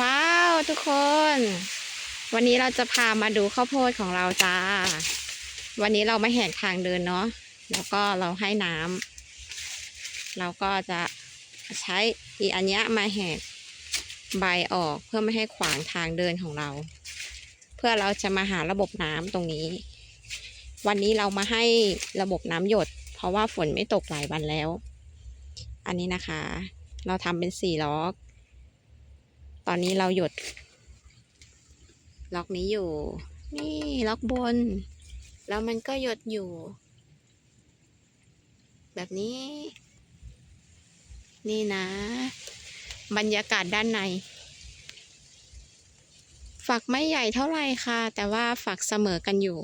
ว้าวทุกคน วันนี้เราจะพามาดูข้าวโพดของเราจ้า วันนี้เราไม่แหกทางเดินเนาะแล้วก็เราให้น้ำเราก็จะใช้อีอันเนี้ยมาแหกใบออกเพื่อไม่ให้ขวางทางเดินของเรา เพื่อเราจะมาหาระบบน้ำตรงนี้ วันนี้เรามาให้ระบบน้ำหยด เพราะว่าฝนไม่ตกหลายวันแล้ว อันนี้นะคะ เราทำเป็นสี่ล็อ ตอนนี้เราหยด ล็อกนี้อยู่ นี่ล็อกบน แล้วมันก็หยดอยู่ แบบนี้ นี่นะ บรรยากาศด้านใน ฝักไม่ใหญ่เท่าไหร่ค่ะ แต่ว่าฝักเสมอกันอยู่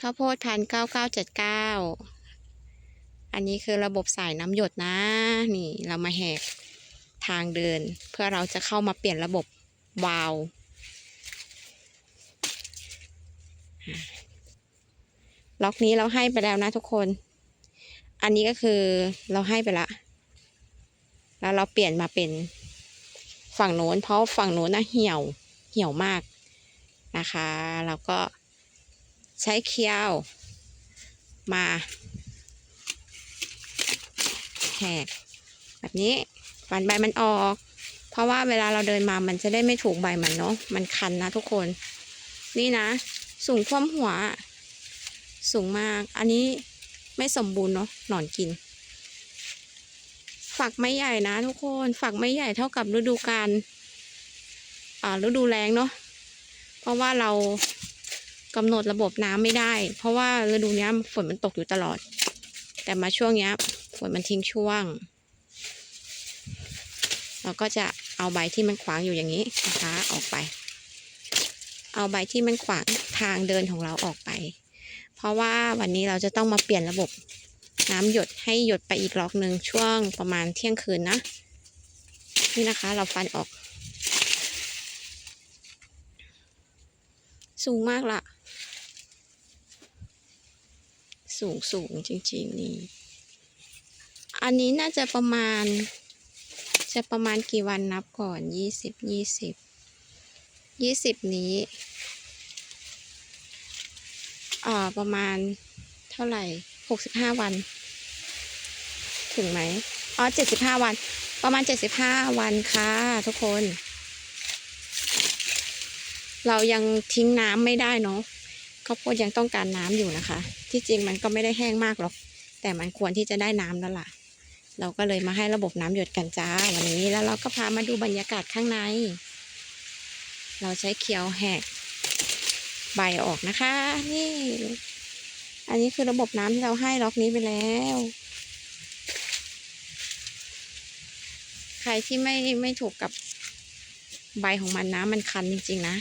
ข้าวโพดพันเก้าเก้าเจ็ดเก้าอันนี้คือระบบสายน้ำหยดนะ นี่เรามาแหก ทางเดิน เพื่อเราจะเข้ามาเปลี่ยนระบบวาล์วล็อกนี้เราให้ไปแล้วนะทุกคน อันนี้ก็คือเราให้ไปละ แล้วเราเปลี่ยนมาเป็นฝั่งโน้น เพราะฝั่งโน้นนะเหี่ยว เหี่ยวมากนะคะ เราก็ใช้เคี้ยวมาแหกแบบนี้ ฟันใบมันออก เพราะว่าเวลาเราเดินมามันจะได้ไม่ถูกใบมันเนาะมันคันนะทุกคน นี่นะ สูงท่วมหัว สูงมาก อันนี้ไม่สมบูรณ์เนาะหนอนกิน ฝักไม่ใหญ่นะทุกคน ฝักไม่ใหญ่เท่ากับฤดูกาลอ่าฤดูแล้งเนาะเพราะว่าเรากำหนดระบบน้ำไม่ได้ เพราะว่าฤดูนี้ฝนมันตกอยู่ตลอด แต่มาช่วงนี้ฝนมันทิ้งช่วง เราก็จะเอาใบที่มันขวางอยู่อย่างนี้นะคะออกไป เอาใบที่มันขวางทางเดินของเราออกไป เพราะว่าวันนี้เราจะต้องมาเปลี่ยนระบบน้ำหยดให้หยดไปอีกล็อกหนึ่งช่วงประมาณเที่ยงคืนนะ นี่นะคะเราฟันออก สูงมากละสูงสูงจริง ๆ นี่ อันนี้น่าจะประมาณ จะประมาณกี่วันนับก่อนยี่สิบยี่สิบยี่สิบนี้อ่าประมาณเท่าไหร่หกสิบห้าวัน ถึงไหมอ๋อเจ็ดสิบห้าวัน ประมาณเจ็ดสิบห้าวันค่ะทุกคน เรายังทิ้งน้ำไม่ได้เนาะข้าวโพดยังต้องการน้ำอยู่นะคะ ที่จริงมันก็ไม่ได้แห้งมากหรอก แต่มันควรที่จะได้น้ำแล้วล่ะ เราก็เลยมาให้ระบบน้ำหยดกันจ้าวันนี้แล้วเราก็พามาดูบรรยากาศข้างใน เราใช้เคียวแหกใบออกนะคะ นี่ อันนี้คือระบบน้ำที่เราให้ล็อกนี้ไปแล้ว ใครที่ไม่ไม่ถูกกับใบของมันนะมันคันจริง ๆ นะ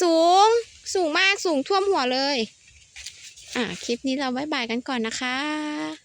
สูงสูงมากสูงท่วมหัวเลย อะคลิปนี้เราบายบายกันก่อนนะคะ